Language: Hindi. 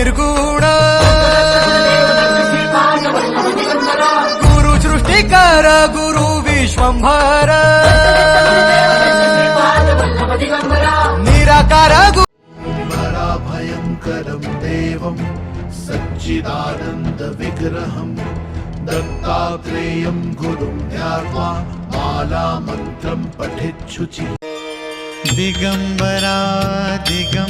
निर्गुण गुरु सृष्टिकर, गुरु विश्वंभर। निराकार गुरु भयङ्करं देवं सच्चिदानन्दविग्रहं दत्तात्रेयं गुरुं ध्यात्वा मालामन्त्रं पठिच्छुचि। दिगम्बरा दिगम्बरा